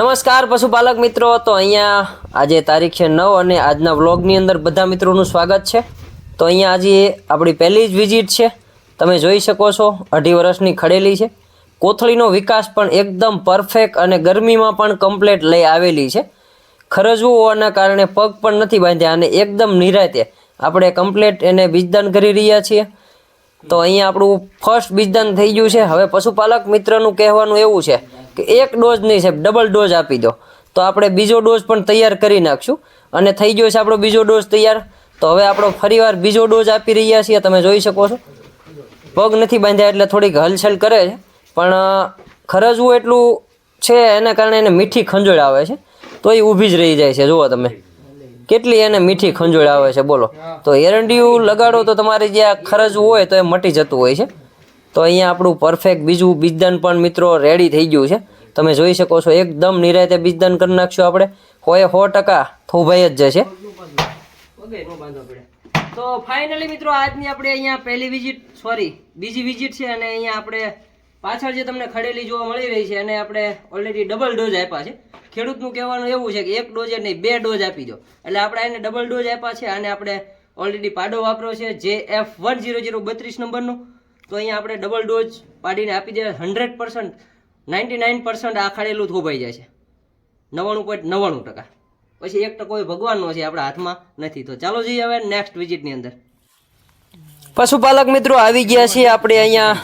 નમસ્કાર પશુપાલક મિત્રો, તો અહીંયા આજે તારીખ છે નવ અને આજના વ્લોગની અંદર બધા મિત્રોનું સ્વાગત છે. તો અહીંયા આજે આપણી પહેલી જ વિઝિટ છે. તમે જોઈ શકો છો, અઢી વર્ષની ખડેલી છે. કોથળીનો વિકાસ પણ એકદમ પરફેક્ટ અને ગરમીમાં પણ કમ્પ્લેટ લઈ આવેલી છે. ખરજવું હોવાના કારણે પગ પણ નથી બાંધ્યા અને એકદમ નિરાતે આપણે કમ્પ્લેટ એને બીજદાન કરી રહ્યા છીએ. તો અહીંયા આપણું ફર્સ્ટ બીજદાન થઈ ગયું છે. હવે પશુપાલક મિત્રનું કહેવાનું એવું છે કે એક ડોઝ નહીં સાહેબ, ડબલ ડોઝ આપી દો. તો આપણે બીજો ડોઝ પણ તૈયાર કરી નાખશું. અને થઈ ગયો છે આપણો બીજો ડોઝ તૈયાર. તો હવે આપણો ફરીવાર બીજો ડોઝ આપી રહ્યા છીએ, તમે જોઈ શકો છો. પગ નથી બાંધ્યા એટલે થોડીક હલચલ કરે છે. પણ ખરજવું એટલું છે એના કારણે એને મીઠી ખંજોળ આવે છે. તો એ ઊભી જ રહી જાય છે. જુઓ તમે. કેટલી એને મીઠી ખંજોળ આવે છે, બોલો. તો એરંડિયું લગાડો તો તમારે જે આ ખરજવું હોય તો એ મટી જતું હોય છે. તો અહીંયા આપણું પરફેક્ટ બીજું બીજદાન પણ મિત્રો રેડી થઈ ગયું છે. તમે જોઈ શકો છો, એકદમ નિરાયતે બીજદાન કરી નાખશું આપણે. હોય સો ટકા થોભાઈ જ જશે. તો ફાઇનલી મિત્રો, આજની આપણે અહીંયા પહેલી વિઝિટ સોરી બીજી વિઝિટ છે અને અહીંયા આપણે પાછળ જે તમને ખડેલી જોવા મળી રહી છે અને આપણે ઓલરેડી ડબલ ડોઝ આપ્યા છે. ખેડૂતનું કહેવાનું એવું છે કે એક ડોઝ નહીં, બે ડોઝ આપી દો. એટલે આપણે એને ડબલ ડોઝ આપ્યા છે અને આપણે ઓલરેડી પાડો વાપર્યો છે જે એફ વન ઝીરો ઝીરો બત્રીસ નંબરનો. તો અહીંયા આપણે ડબલ ડોઝ પાડીને આપી દે hundred percent ninety nine percent આ થોભાઈ જાય છે. નવ્વાણું પોઈન્ટ નવ્વાણું ટકા. પછી એક ટકો એ ભગવાનનો છે આપણા હાથમાં નથી. તો ચાલો જઈએ હવે નેક્સ્ટ વિઝિટની અંદર. પશુપાલક મિત્રો આવી ગયા છીએ આપણે અહીંયા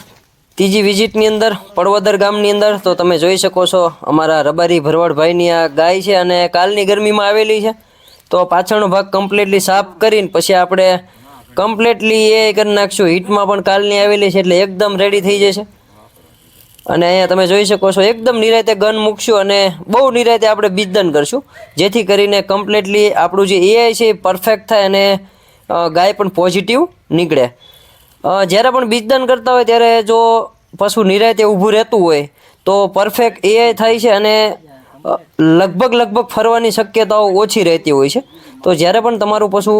ત્રીજી વિઝિટની અંદર, પડવદર ગામની અંદર. તો તમે જોઈ શકો છો અમારા રબારી ભરવાડભાઈની આ ગાય છે અને કાલની ગરમીમાં આવેલી છે. તો પાછળનો ભાગ કમ્પ્લીટલી સાફ કરીને પછી આપણે કમ્પ્લીટલી એ કરી નાખશું. હીટમાં પણ કાલની આવેલી છે એટલે એકદમ રેડી થઈ જશે. અને અહીંયા તમે જોઈ શકો છો, એકદમ નિરાતે ગન મૂકશું અને બહુ નિરાતે આપણે બીજદન કરશું. જેથી કરીને કમ્પ્લીટલી આપણું જે એઆઈ છે એ પરફેક્ટ થાય અને ગાય પણ પોઝિટિવ નીકળે. જ્યારે પણ બીજદાન કરતા હોય, ત્યારે જો પશુ નિરાયતે ઊભું રહેતું હોય, તો પરફેક્ટ એઆઈ થાય છે અને લગભગ લગભગ ફરવાની શક્યતાઓ ઓછી રહેતી હોય છે. તો જ્યારે પણ તમારું પશુ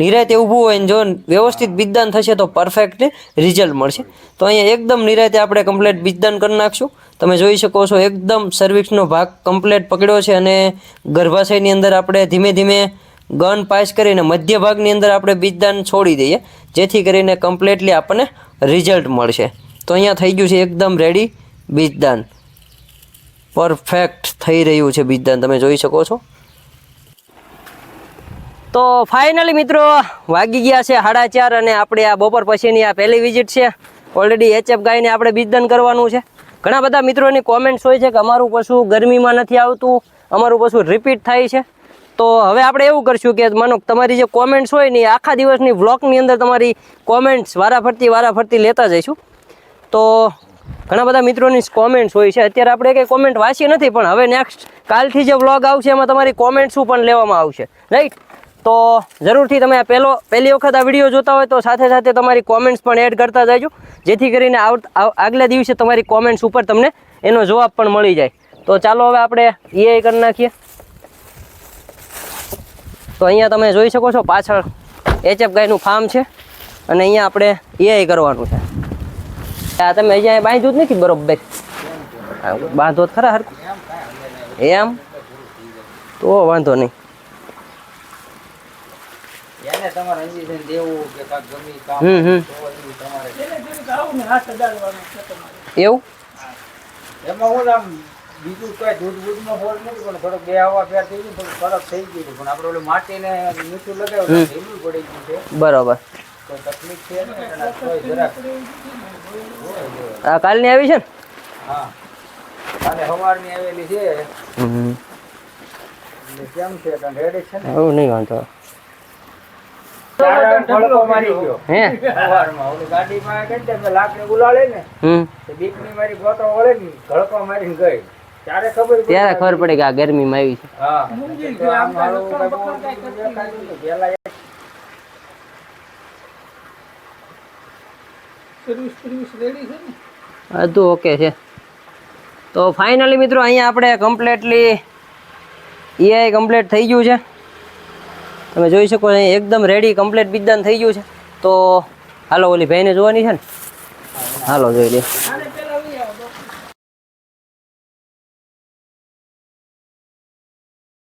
નિરાયતે ઊભું હોય ને જો વ્યવસ્થિત બીજદાન થશે તો પરફેક્ટ રિઝલ્ટ મળશે. તો અહીંયા એકદમ નિરાયતે આપણે કમ્પ્લેટ બીજદાન કરી નાખશું. તમે જોઈ શકો છો એકદમ સર્વિક્સનો ભાગ કમ્પ્લેટ પકડ્યો છે અને ગર્ભાશયની અંદર આપણે ધીમે ધીમે ગન પાસ કરીને મધ્ય ભાગની અંદર આપણે બીજદાન છોડી દઈએ, જેથી કરીને કમ્પ્લેટલી આપણને રિઝલ્ટ મળશે. તો અહીંયા થઈ ગયું છે એકદમ રેડી બીજદાન. પરફેક્ટ થઈ રહ્યું છે બીજદાન. તમે જોઈ શકો છો. તો ફાઇનલી મિત્રો વાગી ગયા છે સાડા ચાર અને આપણે આ બપોર પછીની આ પહેલી વિઝિટ છે. ઓલરેડી એચએફ ગાયને આપણે બીજદાન કરવાનું છે. ઘણા બધા મિત્રોની કોમેન્ટ્સ હોય છે કે અમારું પશુ ગરમીમાં નથી આવતું, અમારું પશુ રિપીટ થાય છે. તો હવે આપણે એવું કરશું કે માનો તમારી જે કોમેન્ટ્સ હોય ને આખા દિવસની વ્લોગની અંદર તમારી કોમેન્ટ્સ વારાફરતી વારાફરતી લેતા જઈશું. તો ઘણા બધા મિત્રોની કોમેન્ટ્સ હોય છે. અત્યારે આપણે કંઈ કોમેન્ટ વાંચી નથી, પણ હવે નેક્સ્ટ કાલથી જે વ્લોગ આવશે એમાં તમારી કોમેન્ટ્સ પણ લેવામાં આવશે. રાઈટ તો જરૂરથી તમે પહેલો પહેલી વખત આ વીડિયો જોતા હોય તો સાથે સાથે તમારી કોમેન્ટ્સ પણ એડ કરતા જાજો. જેથી કરીને આગલા દિવસે તમારી કોમેન્ટ્સ ઉપર તમને એનો જવાબ પણ મળી જાય. તો ચાલો હવે આપણે એ કરી નાખીએ. તો અહીંયા તમે જોઈ શકો છો પાછળ એચએફ ગાયનું ફાર્મ છે. અને અહીંયા આપણે એઆઈ કરવાનું છે. આ તમે અહીંયા બાંધ્યું જ નથી બરોબર બાંધો ખરા હરખું. એમ? તો વાંધો નહીં. એને તમારે injection દેવું કે કાંઈક ગમે ઈ કામ હમ હમ. તો ઈ તમારે. એવું? એમાં હું આમ બીજું કઈ દૂધ બૂધમાં ફોડ નથી પણ થોડોક બે હવા ફેર થઈ ગયું થોડું ફરક થઈ ગયું હતું. પણ આપણે ઓલું માટીને મીઠું લગાવ્યું તો ઢીલું પડી ગયું છે. બરોબર. કોઈ તકલીફ છે ને? એટલે કોઈ જરાક આ કાલની આવી છે ને? હા. કાલે સવારની આવેલી છે. હમ એટલે કેમ છે? કારણ રેડી છે ને? એવું નહીં વાંધો. ત્યારે ખબર પડી ત્યારે ખબર પડી કે આ ગરમીમાં આવી છે. હા. તો આમ મારું કઈ બહુ દેખાતું નહીં. પહેલા એક બધું ઓકે છે. તો ફાઇનલી મિત્રો અહીંયા આપણે કમ્પ્લેટલી એઆઈ કમ્પ્લીટ થઈ ગયું છે. તમે જોઈ શકો અહીં એકદમ રેડી કમ્પ્લીટ બીજદાન થઈ ગયું છે. તો, હાલો ઓલી ભાઈને જોવાની છે ને? હાલો, જોઈ લે.